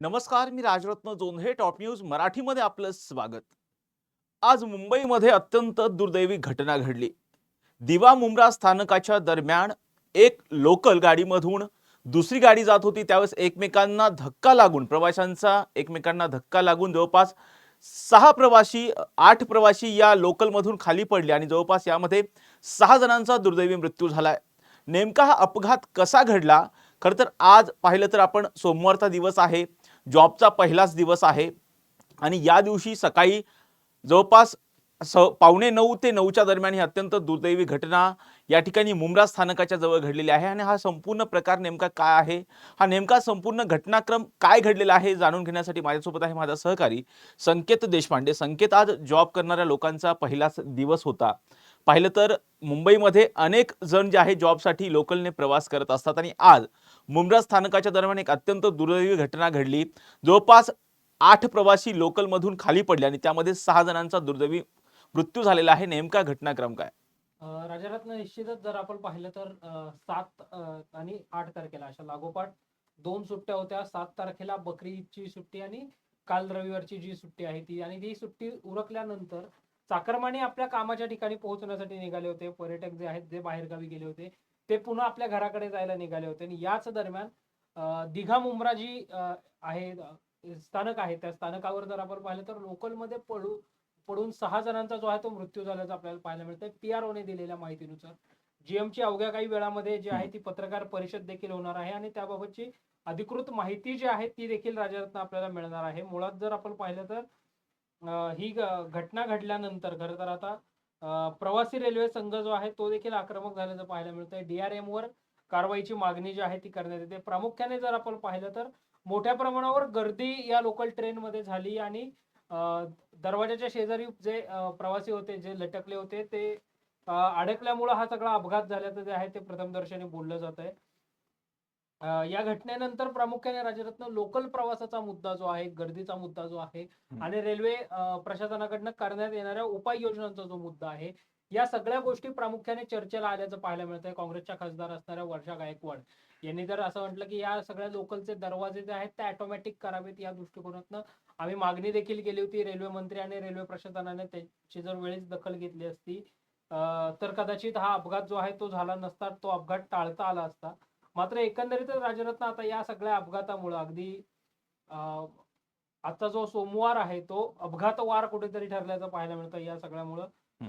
नमस्कार मी Rajratna Jondhe top news मराठीमध्ये आपलं स्वागत. आज मुंबईमध्ये अत्यंत दुर्दैवी घटना घडली. दिवा मुंब्रा स्थानकाच्या दरम्यान एक लोकल गाडीमधून दुसरी गाडी जात होती. त्यावेळेस एकमेकांना धक्का लागून प्रवाशांचा एकमेकांना धक्का लागून जवळपास सहा प्रवासी आठ प्रवासी या लोकलमधून खाली पडले आणि जवळपास यामध्ये सहा जणांचा दुर्दैवी मृत्यू झालाय. नेमका हा अपघात कसा घडला? खरं तर आज पाहिलं तर आपण सोमवारचा दिवस आहे. जॉबचा पहिलाच दिवस आहे. आणि या दिवशी सकाळी जवळपास स पावणे नऊ ते नऊच्या दरम्यान ही अत्यंत दुर्दैवी घटना या ठिकाणी मुंब्रा स्थानकाच्या जवळ घडलेली आहे. आणि हा संपूर्ण प्रकार नेमका काय आहे? हा नेमका संपूर्ण घटनाक्रम काय घडलेला आहे जाणून घेण्यासाठी माझ्यासोबत आहे माझा सहकारी संकेत देशपांडे. संकेत आज जॉब करणाऱ्या लोकांचा पहिलाच दिवस होता. पाहिलं तर मुंबईमध्ये अनेक जण जे आहे जॉबसाठी लोकलने प्रवास करत असतात. आणि आज मुंब्रा स्थानकाच्या दरम्यान एक अत्यंत दुर्दैवी घटना घडली. जवळपास आठ प्रवासी लोकलमधून खाली पडले आणि त्यामध्ये सहा जणांचा दुर्दैवी मृत्यू झालेला आहे. नेमका घटनाक्रम काय? राजारत्न निश्चितच जर आपण पाहिलं तर सात आणि आठ तारखेला अशा लागोपाठ दोन सुट्ट्या होत्या. सात तारखेला बकरीची सुट्टी आणि काल रविवारची जी सुट्टी आहे ती. आणि ती सुट्टी उरकल्यानंतर चाकरमाने आपल्या कामाच्या ठिकाणी पोहोचण्यासाठी निघाले होते. पर्यटक जे आहेत जे बाहेरगावी गेले होते ते पुन्हा आपल्या घराकडे जायला निघाले होते. आणि याच दरम्यान दिघा मुंब्रा जी आहे स्थानक आहे त्या स्थानकावर जर आपण पाहिलं तर लोकलमध्ये पडू पडून सहा जणांचा जो आहे तो मृत्यू झाल्याचा आपल्याला पाहायला मिळतंय. पीआरओने दिलेल्या माहितीनुसार जीएमची अवघ्या काही वेळामध्ये जी आहे ती पत्रकार परिषद देखील होणार आहे आणि त्याबाबतची अधिकृत माहिती जी आहे ती देखील राजरत्न आपल्याला मिळणार आहे. मुळात जर आपण पाहिलं तर ही घटना घडल्यानंतर खरं तर आता प्रवासी रेल्वे संघ जो आहे तो देखील आक्रमक झाल्याचं पाहायला मिळतंय. डीआरएम वर कारवाईची मागणी जी आहे ती करण्यात येते. प्रामुख्याने जर आपण पाहिलं तर मोठ्या प्रमाणावर गर्दी या लोकल ट्रेनमध्ये झाली आणि दरवाजाच्या शेजारी जे प्रवासी होते जे लटकले होते ते अडकल्यामुळं हा सगळा अपघात झाल्याचं जे आहे ते प्रथमदर्शनी बोललं जात आहे या घटनेनंतर प्रामुख्याने राजरत्न लोकल प्रवासाचा मुद्दा जो आहे गर्दीचा मुद्दा जो आहे. आणि रेल्वे प्रशासनाकडनं करण्यात येणाऱ्या उपाययोजनांचा जो मुद्दा आहे या सगळ्या गोष्टी प्रामुख्याने चर्चेला आल्याचं पाहायला मिळतंय. काँग्रेसच्या खासदार असणाऱ्या वर्षा गायकवाड यांनी तर असं म्हटलं की या सगळ्या लोकलचे दरवाजे जे आहेत ते ऑटोमॅटिक करावेत या दृष्टिकोनातनं. आम्ही मागणी देखील केली होती रेल्वे मंत्री आणि रेल्वे प्रशासनाने त्याची जर वेळेस दखल घेतली असती तर कदाचित हा अपघात जो आहे तो झाला नसता तो अपघात टाळता आला असता. मात्र एकंदरीतच राजरत्न आता या सगळ्या अपघातामुळं अगदी अं, आजचा जो सोमवार आहे तो अपघातवार कुठेतरी ठरल्याचं पाहायला मिळतं या सगळ्यामुळं.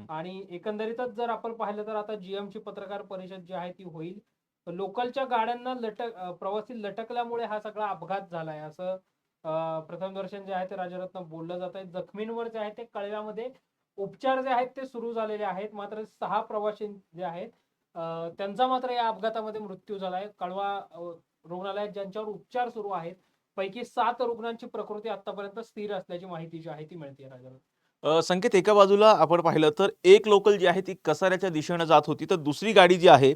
आणि एकंदरीतच जर आपण पाहिलं तर आता GM ची पत्रकार परिषद जी आहे ती होईल. लोकलच्या गाड्यांना लटक प्रवासी लटकल्यामुळे हा सगळा अपघात झालाय. असं प्रथम दर्शन जे आहे ते राजरत्न बोललं जात आहे जखमींवर जे आहे ते कळव्यामध्ये उपचार जे आहेत ते सुरू झालेले आहेत. मात्र सहा प्रवासी जे आहेत त्यांचा मात्र या अपघातामध्ये मृत्यू झालाय. कळवा रुग्णालयात ज्यांच्यावर उपचार सुरू आहेत पैकी सात रुग्णांची प्रकृती आतापर्यंत स्थिर असल्याची माहिती जी आहे ती मिळते संकेत एका बाजूला आपण पाहिलं तर एक लोकल जी आहे ती कसाऱ्याच्या दिशेनं जात होती. तर दुसरी गाडी जी आहे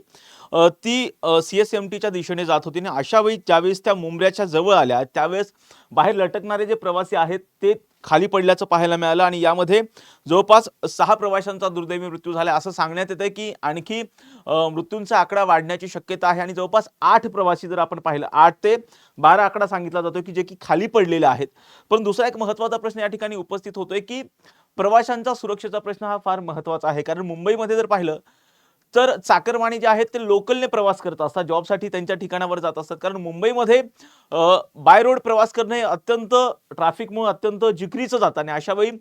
ती सी एस एम टीच्या दिशेने जात होती. आणि अशा वेळी ज्यावेळेस त्या मुंबऱ्याच्या जवळ आल्या त्यावेळेस बाहेर लटकणारे जे प्रवासी आहेत ते खाली पडल्याचं पाहायला मिळालं आणि यामध्ये जवळपास सहा प्रवाशांचा दुर्दैवी मृत्यू झाला असं सांगण्यात येतं की आणखी मृत्यूंचा आकडा वाढण्याची शक्यता आहे आणि जवळपास आठ प्रवासी जर आपण पाहिलं आठ ते बारा आकडा सांगितला जातो की जे की खाली पडलेले आहेत. पण दुसरा एक महत्त्वाचा प्रश्न या ठिकाणी उपस्थित होतोय की प्रवाशांचा सुरक्षेचा प्रश्न हा फार महत्त्वाचा आहे. कारण मुंबईमध्ये जर पाहिलं तर चाकरमानी जे आहेत ते लोकलने प्रवास करत असतात. जॉबसाठी त्यांच्या ठिकाणावर जात असतात. कारण मुंबईमध्ये बाय रोड प्रवास करणं हे अत्यंत ट्रॅफिकमुळे अत्यंत जिकरीचं जातं आणि अशा वेळी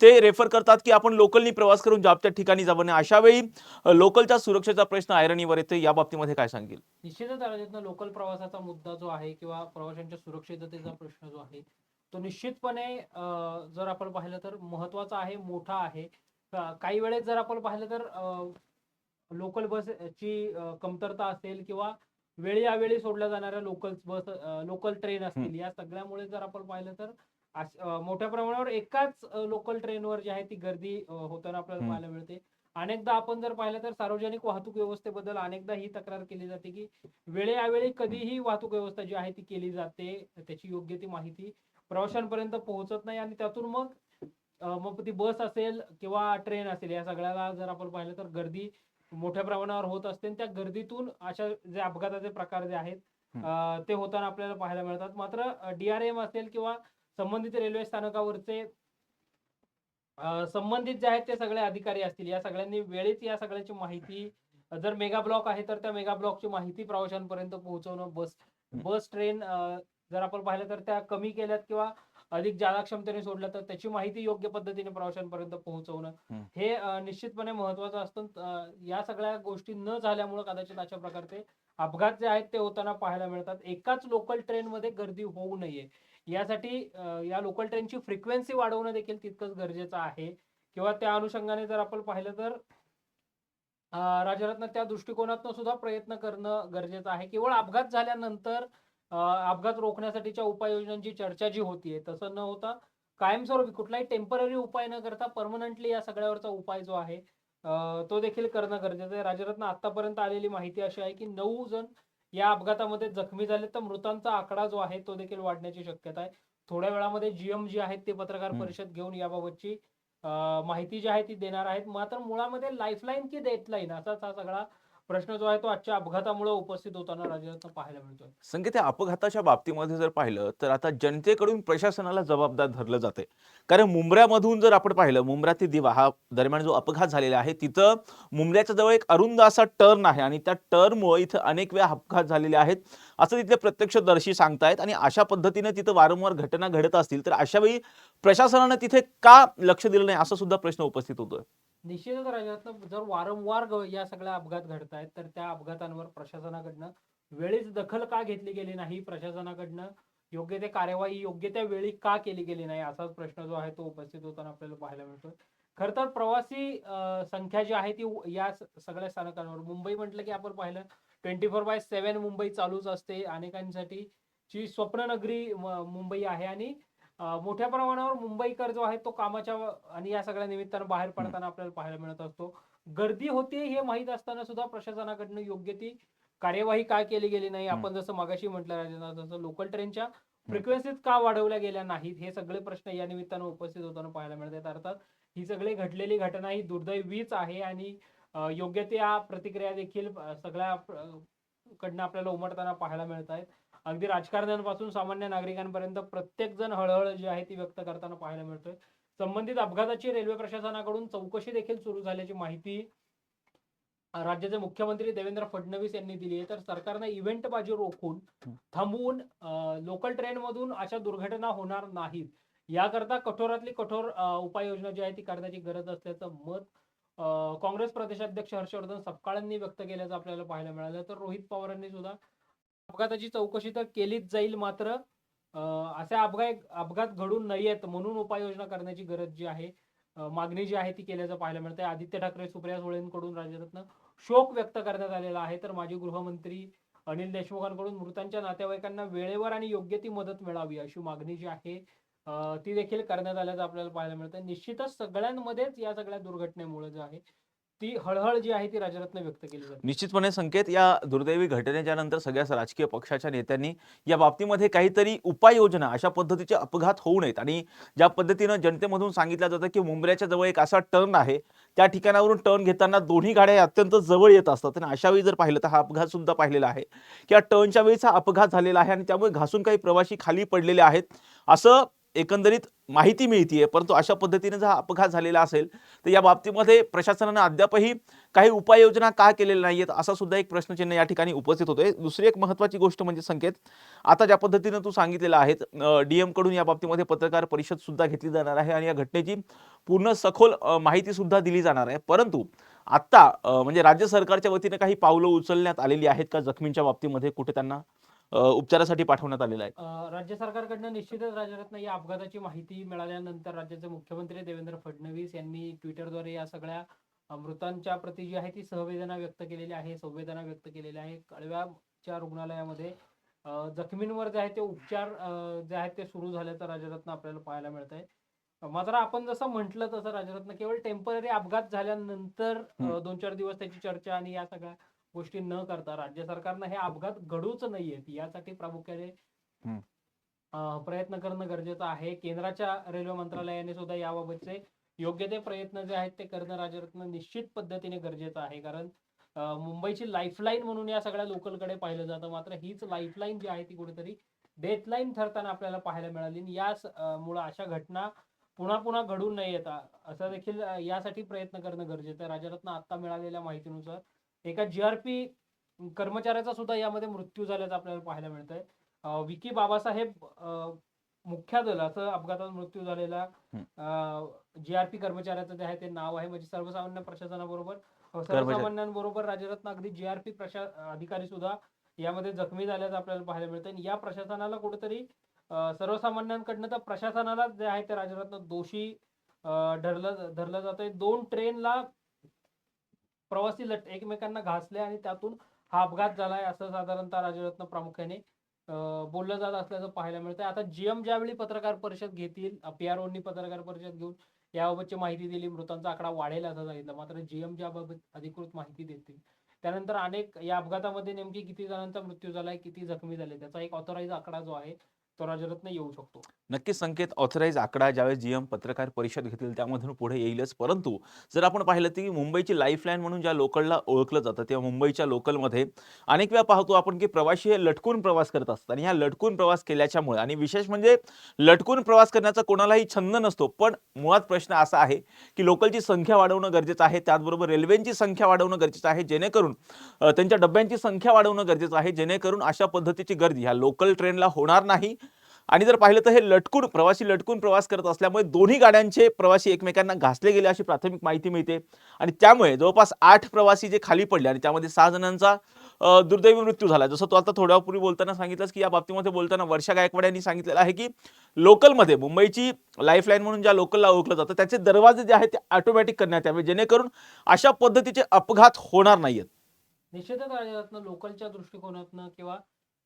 ते रेफर करतात की आपण लोकलनी प्रवास करून जॉबच्या ठिकाणी जावं अशा वेळी लोकलच्या सुरक्षेचा प्रश्न ऐरणीवर येतो या बाबतीमध्ये काय सांगेल? निश्चितच लोकल प्रवासाचा मुद्दा जो आहे किंवा प्रवाशांच्या सुरक्षिततेचा प्रश्न जो आहे तो निश्चितपणे जर आपण पाहिलं तर महत्त्वाचा आहे मोठा आहे. काही वेळेस जर आपण पाहिलं तर लोकल बसची कमतरता असेल किंवा वेळी अवेळी सोडल्या जाणाऱ्या लोकल बस लोकल ट्रेन असतील. या सगळ्यामुळे जर आपण पाहिलं तर मोठ्या प्रमाणावर एकाच लोकल ट्रेनवर जी आहे ती गर्दी होताना आपल्याला. पाहायला मिळते. अनेकदा आपण जर पाहिलं तर सार्वजनिक वाहतूक व्यवस्थेबद्दल अनेकदा ही तक्रार केली जाते की वेळेअवेळी कधीही वाहतूक व्यवस्था जी आहे ती केली जाते त्याची योग्य ती माहिती प्रवाशांपर्यंत पोहोचत नाही आणि त्यातून मग मग ती बस असेल किंवा ट्रेन असेल या सगळ्याला जर आपण पाहिलं तर गर्दी मोठ्या प्रमाणावर होत असते. आणि त्या गर्दीतून अशा जे अपघाताचे प्रकार जे आहेत ते होताना आपल्याला पाहायला मिळतात. मात्र डीआरएम असेल किंवा संबंधित रेल्वे स्थानकावरचे संबंधित जे आहेत ते सगळे अधिकारी असतील. या सगळ्यांनी वेळीच या सगळ्याची माहिती जर मेगा ब्लॉक आहे तर त्या मेगा ब्लॉकची माहिती प्रवाशांपर्यंत पोहोचवणं बस. बस ट्रेन जर आपण पाहिलं तर त्या कमी केल्यात किंवा अधिक जादा क्षमतेने सोडल्या तर त्याची माहिती योग्य पद्धतीने प्रवाशांपर्यंत पोहोचवणं. हे. निश्चितपणे महत्वाचं असतं. या सगळ्या गोष्टी न झाल्यामुळे कदाचित अशा प्रकारचे अपघात जे आहेत ते होताना पाहायला मिळतात. एकाच लोकल ट्रेनमध्ये गर्दी होऊ नये. यासाठी या लोकल ट्रेनची फ्रिक्वेन्सी वाढवणं देखील तितकंच गरजेचं आहे. किंवा त्या अनुषंगाने जर आपण पाहिलं तर राजरत्न त्या दृष्टिकोनातून सुद्धा प्रयत्न करणं गरजेचं आहे. केवळ अपघात झाल्यानंतर अपघात रोखण्यासाठीच्या उपाययोजनांची चर्चा जी होतीये तसं न होता कायमस्वरूपी कुठलाही टेंपररी उपाय न करता परमनंटली या सगळ्यावरचा उपाय जो आहे तो देखील करणं गरजेचं आहे. राजरत्न आतापर्यंत आलेली माहिती अशी आहे की नऊ जण या अपघातामध्ये जखमी झाले तर मृतांचा आकडा जो आहे तो देखील वाढण्याची शक्यता आहे. थोड्या वेळामध्ये जीएम जी आहेत ते पत्रकार. परिषद घेऊन याबाबतची माहिती जी आहे ती देणार आहेत. मात्र मुळामध्ये लाईफलाईन की डेटलाईन असाच हा सगळा प्रश्न जो आहे तो आजच्या अपघातामुळे उपस्थित होताना राजरत्न पाहायला मिळतोय. संगीत या अपघाताच्या बाबतीमध्ये जर पाहिलं तर आता जनतेकडून प्रशासनाला जबाबदार धरलं जाते कारण मुंबऱ्यामधून जर आपण पाहिलं मुंब्रा ते दिवा हा दरम्यान जो अपघात झालेला आहे तिथं मुंबऱ्याच्या जवळ एक अरुंद असा टर्न आहे आणि त्या टर्नमुळे इथं अनेक वेळा अपघात झालेले आहेत. असं तिथले प्रत्यक्षदर्शी सांगतायत आणि अशा पद्धतीने तिथं वारंवार घटना घडत असतील तर अशा वेळी प्रशासनानं तिथे का लक्ष दिलं नाही असा सुद्धा प्रश्न उपस्थित होतोय. निश्चितच राज्यातनं जर वारंवार या सगळ्या अपघात घडत आहेत तर त्या अपघातांवर प्रशासनाकडनं वेळीच दखल का घेतली गेली नाही? प्रशासनाकडनं योग्य ते कार्यवाही योग्य त्या वेळी का केली गेली नाही? असाच प्रश्न जो आहे तो उपस्थित होताना आपल्याला पाहायला मिळतो खर तर प्रवासी संख्या जी आहे ती या सगळ्या स्थानकांवर. मुंबई म्हटलं की आपण पाहिलं twenty four by seven Mumbai चालूच असते. अनेकांसाठी ची स्वप्ननगरी मुंबई आहे आणि मोठ्या प्रमाणावर मुंबईकर जो आहे तो कामाच्या आणि या सगळ्या निमित्तानं बाहेर पडताना आपल्याला पाहायला मिळत असतो. गर्दी होते हे माहीत असताना सुद्धा प्रशासनाकडनं योग्य ती कार्यवाही का केली गेली नाही? आपण जसं मगाशी म्हटलं राजेंद्र तसं लोकल ट्रेनच्या फ्रिक्वेन्सीज का वाढवल्या गेल्या नाहीत? हे सगळे प्रश्न या निमित्तानं उपस्थित होताना पाहायला मिळतात. अर्थात ही सगळी घडलेली घटना ही दुर्दैवीच आहे आणि योग्य त्या प्रतिक्रिया देखील सगळ्या कडनं आपल्याला उमटताना पाहायला मिळत आहेत अगदी राजकारण्यांपासून सामान्य नागरिकांपर्यंत प्रत्येक जण हळहळ जी आहे ती व्यक्त करताना पाहायला मिळतोय. संबंधित अपघाताची रेल्वे प्रशासनाकडून चौकशी देखील सुरू झाल्याची माहिती राज्याचे मुख्यमंत्री देवेंद्र फडणवीस यांनी दिली आहे. तर सरकारने इव्हेंट बाजी रोखून थांबवून लोकल ट्रेन मधून अशा दुर्घटना होणार नाहीत. याकरता कठोरातली कठोर उपाययोजना जी आहे ती करण्याची गरज असल्याचं मत काँग्रेस प्रदेशाध्यक्ष हर्षवर्धन सपकाळांनी व्यक्त केल्याचं आपल्याला पाहायला मिळालं. तर रोहित पवारांनी सुद्धा अपघाताची चौकशी तर केलीच जाईल मात्र असे अपघात अपघात घडून नाहीयेत म्हणून उपाययोजना करण्याची गरज जी आहे मागणी जी आहे ती केल्याचं पाहायला मिळतंय. आदित्य ठाकरे सुप्रिया सुळेंकडून राज्यातनं शोक व्यक्त करण्यात आलेला आहे. तर माजी गृहमंत्री अनिल देशमुखांकडून मृतांच्या नातेवाईकांना वेळेवर आणि योग्य ती मदत मिळावी अशी मागणी जी आहे ती देखील करण्यात आल्याचं आपल्याला पाहायला मिळतं निश्चितच सगळ्यांमध्येच या सगळ्या दुर्घटनेमुळे जे आहे ती हळहळ जी आहे ती राजरत्न व्यक्त केली जाते. निश्चितपणे संकेत या दुर्दैवी घटनेच्या नंतर सगळ्याच राजकीय पक्षाच्या नेत्यांनी या बाबतीमध्ये काहीतरी उपाययोजना अशा पद्धतीचे अपघात होऊ नयेत. आणि ज्या पद्धतीनं जनतेमधून सांगितलं जातं की मुंबऱ्याच्या जवळ एक असा टर्न आहे त्या ठिकाणावरून टर्न घेताना दोन्ही गाड्या अत्यंत जवळ येत असतात. आणि अशा वेळी जर पाहिलं तर हा अपघात सुद्धा पाहिलेला आहे. की या टर्नच्या वेळीच हा अपघात झालेला आहे आणि त्यामुळे घासून काही प्रवासी खाली पडलेले आहेत. असं एकंदरीत माहिती मिळतीये परंतु अशा पद्धतीने जर अपघात झालेला असेल तर या बाबतीमध्ये प्रशासनानं अद्यापही काही उपाययोजना का केलेल्या नाहीयेत असा सुद्धा एक प्रश्नचिन्ह या ठिकाणी उपस्थित होतोय. दुसरी एक महत्वाची गोष्ट म्हणजे संकेत. आता ज्या पद्धतीनं तू सांगितलेलं आहेत डीएमकडून या बाबतीमध्ये पत्रकार परिषद सुद्धा घेतली जाणार आहे आणि या घटनेची पूर्ण सखोल माहिती सुद्धा दिली जाणार आहे. परंतु आत्ता म्हणजे राज्य सरकारच्या वतीने काही पावलं उचलण्यात आलेली आहेत का जखमींच्या बाबतीमध्ये कुठे त्यांना? उपचारासाठी पाठवण्यात आलेलं आहे. राज्य सरकारकडनं निश्चितच राजरत्न या अपघाताची माहिती मिळाल्यानंतर राज्याचे मुख्यमंत्री देवेंद्र फडणवीस यांनी ट्विटरद्वारे या सगळ्या मृतांच्या प्रती जी आहे ती संवेदना व्यक्त केलेली आहे संवेदना व्यक्त केलेली आहे कळव्याच्या रुग्णालयामध्ये जखमींवर जे आहे ते उपचार जे आहेत ते सुरू झाल्याचं राजरत्न आपल्याला पाहायला मिळत आहे मात्र आपण जसं म्हटलं तसं राजरत्न केवळ टेंपररी अपघात झाल्यानंतर दोन चार दिवस त्याची चर्चा आणि या सगळ्या गोष्टी न करता राज्य सरकारनं हे अपघात घडूच नाहीयेत. यासाठी प्रामुख्याने प्रयत्न करणं गरजेचं आहे. केंद्राच्या रेल्वे मंत्रालयाने सुद्धा याबाबतचे योग्य ते प्रयत्न जे आहेत ते करणं राजरत्न निश्चित पद्धतीने गरजेचं आहे. कारण मुंबईची लाईफलाईन म्हणून या सगळ्या लोकलकडे पाहिलं जातं. मात्र हीच लाईफलाईन जी आहे ती कुठेतरी डेथलाईन ठरताना आपल्याला पाहायला मिळाली. आणि याच मुळे अशा घटना पुन्हा पुन्हा घडून नाही येता असं देखील यासाठी प्रयत्न करणं गरजेचं आहे. राजारत्न आता मिळालेल्या माहितीनुसार एका जीआरपी कर्मचाऱ्याचा सुद्धा यामध्ये मृत्यू झाल्याचं आपल्याला पाहायला मिळतंय. अं, विकी बाबासाहेब अं, मुख्यादल असं अपघातात मृत्यू झालेला जीआरपी कर्मचाऱ्याचं जे आहे ते नाव आहे म्हणजे सर्वसामान्य प्रशासनाबरोबर सर्वसामान्यांबरोबर राजरत्न अगदी जीआरपी प्रशा अधिकारी सुद्धा यामध्ये जखमी झाल्याचं आपल्याला पाहायला मिळतं आणि या प्रशासनाला कुठेतरी सर्वसामान्यांकडनं तर प्रशासनाला जे आहे ते राजरत्न दोषी धरलं धरलं जातंय. दोन ट्रेनला प्रवासी लट एकमेकांना घासले आणि त्यातून हा अपघात झालाय असं साधारणतः राजरत्न प्रामुख्याने बोललं जात असल्याचं पाहायला मिळतं आता जीएम ज्यावेळी पत्रकार परिषद घेतील पीआरओनी पत्रकार परिषद घेऊन याबाबतची माहिती दिली मृतांचा आकडा वाढेल असं सांगितलं. मात्र जीएम ज्याबाबत अधिकृत माहिती देतील. त्यानंतर अनेक या अपघातामध्ये नेमकी किती जणांचा मृत्यू झालाय किती जखमी झाले त्याचा एक ऑथोराईज आकडा जो आहे तो राजरत्न येऊ शकतो. नक्कीच संकेत ऑथराईज आकडा ज्यावेळेस जीएम पत्रकार परिषद घेतील त्यामधून पुढे येईलच. परंतु जर आपण पाहिलं की मुंबईची लाईफलाईन म्हणून ज्या लोकलला ओळखलं जातं तेव्हा मुंबईच्या लोकलमध्ये अनेक वेळा पाहतो आपण की प्रवासी हे लटकून प्रवास करत असतात आणि ह्या लटकून प्रवास केल्याच्यामुळे आणि विशेष म्हणजे लटकून प्रवास करण्याचा कोणालाही छंद नसतो. पण मुळात प्रश्न असा आहे की लोकलची संख्या वाढवणं गरजेचं आहे. त्याचबरोबर रेल्वेची संख्या वाढवणं गरजेचं आहे. जेणेकरून त्यांच्या डब्यांची संख्या वाढवणं गरजेचं आहे. जेणेकरून अशा पद्धतीची गर्दी ह्या लोकल ट्रेनला होणार नाही. आणि जर पाहिलं तर हे लटकून प्रवासी लटकून प्रवास करत असल्यामुळे दोन्ही गाड्यांचे प्रवासी एकमेकांना घासले गेले अशी प्राथमिक माहिती मिळते. आणि त्यामुळे जवळपास आठ प्रवासी जे खाली पडले आणि त्यामध्ये सहा जणांचा दुर्दैवी मृत्यू झाला. जसं तो आता थोड्यापूर्वी बोलताना सांगितलंस की या बाबतीमध्ये बोलताना वर्षा गायकवाड यांनी सांगितलेलं आहे की लोकलमध्ये मुंबईची लाईफलाईन म्हणून ज्या लोकलला ओळखलं जातं त्याचे दरवाजे जे आहेत ते ऑटोमॅटिक करण्यात यावे जेणेकरून अशा पद्धतीचे अपघात होणार नाहीयेत. निश्चितच लोकलच्या दृष्टिकोनातनं किंवा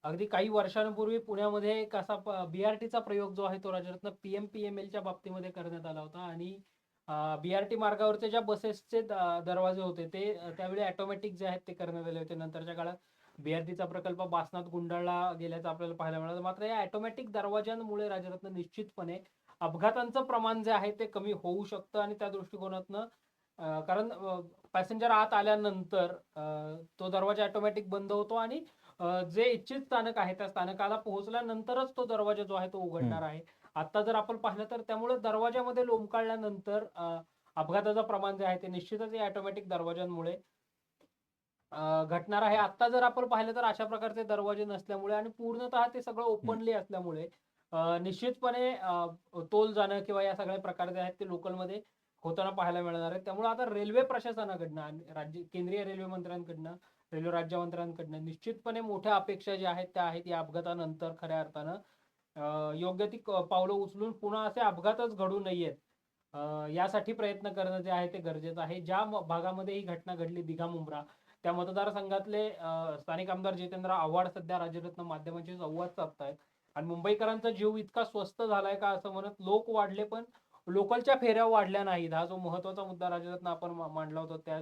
अगदी काही वर्षांपूर्वी पुण्यामध्ये एक असा बीआरटीचा प्रयोग जो आहे तो राजरत्न पीएम पीएमएलच्या बाबतीमध्ये करण्यात आला होता आणि बीआरटी मार्गावरचे ज्या बसेसचे द- दरवाजे होते ते त्यावेळी ऑटोमॅटिक जे आहेत ते करण्यात आले होते. नंतरच्या काळात बीआरटीचा प्रकल्प बासनात गुंडाळला गेल्याचं आपल्याला पाहायला मिळालं. मात्र या ऑटोमॅटिक दरवाजांमुळे राजरत्न निश्चितपणे अपघातांचं प्रमाण जे आहे ते कमी होऊ शकतं आणि त्या दृष्टिकोनातनं कारण पॅसेंजर आत आल्यानंतर तो दरवाजा ऑटोमॅटिक बंद होतो आणि जे इच्छित स्थानक आहे त्या स्थानकाला पोहोचल्यानंतरच तो दरवाजा जो आहे तो उघडणार आहे. आता जर आपण पाहिलं तर त्यामुळे दरवाजामध्ये लोंबकाळल्यानंतर अपघाताचं प्रमाण जे आहे ते निश्चितच या ऑटोमॅटिक दरवाजांमुळे घटणार आहे. आता जर आपण पाहिलं तर अशा प्रकारचे दरवाजे नसल्यामुळे आणि पूर्णतः ते सगळं ओपनली असल्यामुळे निश्चितपणे तोल जाणं किंवा या सगळ्या प्रकार जे आहेत ते लोकलमध्ये होताना पाहायला मिळणार आहे. त्यामुळे आता रेल्वे प्रशासनाकडनं आणि राज्य केंद्रीय रेल्वे मंत्र्यांकडनं रेल्वे राज्यमंत्र्यांकडनं निश्चितपणे मोठ्या अपेक्षा ज्या आहेत त्या आहेत या अपघातानंतर खऱ्या अर्थानं. योग्य ती पावलं उचलून पुन्हा असे अपघातच घडू नयेत. यासाठी प्रयत्न करणं जे आहे ते गरजेचं आहे. ज्या भागामध्ये ही घटना घडली दिघा मुंब्रा त्या मतदारसंघातले स्थानिक आमदार जितेंद्र आव्हाड सध्या राज्यरत्न माध्यमांशी संवाद साधतायत. आणि मुंबईकरांचा जीव इतका स्वस्त झालाय का असं म्हणत लोक वाढले पण लोकलच्या फेऱ्या वाढल्या नाहीत. हा जो महत्त्वाचा मुद्दा राजरत्न आपण मांडला होता त्या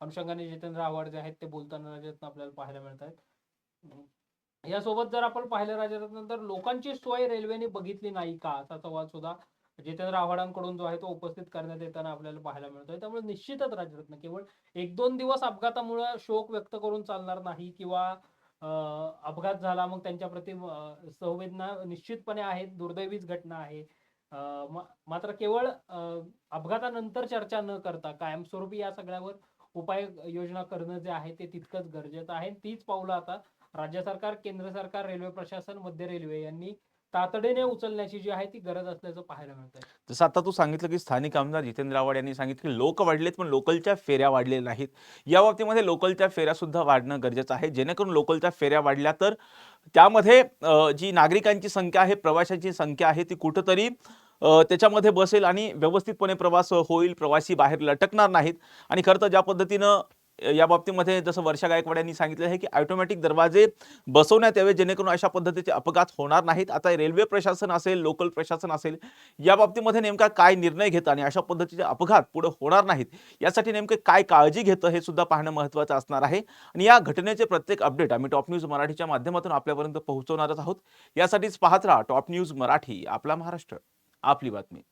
अनुषंगाने जितेंद्र आव्हाड जे आहेत ते बोलताना राजरत्न आपल्याला पाहायला मिळत आहेत यासोबत जर आपण पाहिलं राजरत्न तर लोकांची सोय रेल्वेने बघितली नाही का? असा सवाल सुद्धा जितेंद्र आव्हाडांकडून जो आहे तो उपस्थित करण्यात येताना आपल्याला पाहायला मिळतोय. त्यामुळे निश्चितच राजरत्न केवळ एक दोन दिवस अपघातामुळे शोक व्यक्त करून चालणार नाही किंवा अपघात झाला मग त्यांच्या प्रति संवेदना निश्चितपणे आहेत दुर्दैवीच घटना आहे. मात्र केवळ अपघातानंतर चर्चा न करता कायमस्वरूपी या सगळ्यावर उपाय योजना करणं जे आहे ते तितकंच गरजेचं आहे. तीच पावलं आता राज्य सरकार केंद्र सरकार रेल्वे प्रशासन मध्य रेल्वे यांनी तातडीने उचलण्याची जी आहे ती गरज असल्याचं पाहायला मिळत जसं आता तू सांगितलं की स्थानिक आमदार जितेंद्र आव्हाड यांनी सांगितलं की लोक वाढलेत पण लोकलच्या फेऱ्या वाढलेल्या नाहीत. या बाबतीमध्ये लोकलच्या फेऱ्या सुद्धा वाढणं गरजेचं आहे. जेणेकरून लोकलच्या फेऱ्या वाढल्या तर त्यामध्ये जी नागरिकांची संख्या आहे प्रवाशांची संख्या आहे ती कुठंतरी त्याच्यामध्ये बसेल आणि व्यवस्थितपणे प्रवास होईल प्रवासी बाहेर लटकणार नाहीत. आणि खरं तर ज्या पद्धतीनं या बाबतीमध्ये जसं वर्षा गायकवाड यांनी सांगितलं आहे की ऑटोमॅटिक दरवाजे बसवण्यात यावे जेणेकरून अशा पद्धतीचे अपघात होणार नाहीत. आता रेल्वे प्रशासन असेल लोकल प्रशासन असेल या बाबतीमध्ये नेमका काय निर्णय घेतं आणि अशा पद्धतीचे अपघात पुढे होणार नाहीत यासाठी नेमके काय काळजी घेतं हे सुद्धा पाहणं महत्त्वाचं असणार आहे. आणि या घटनेचे प्रत्येक अपडेट आम्ही टॉप न्यूज मराठीच्या माध्यमातून आपल्यापर्यंत पोहोचवणारच आहोत. यासाठीच पाहत राहा टॉप न्यूज मराठी आपला महाराष्ट्र. आपली बातमी.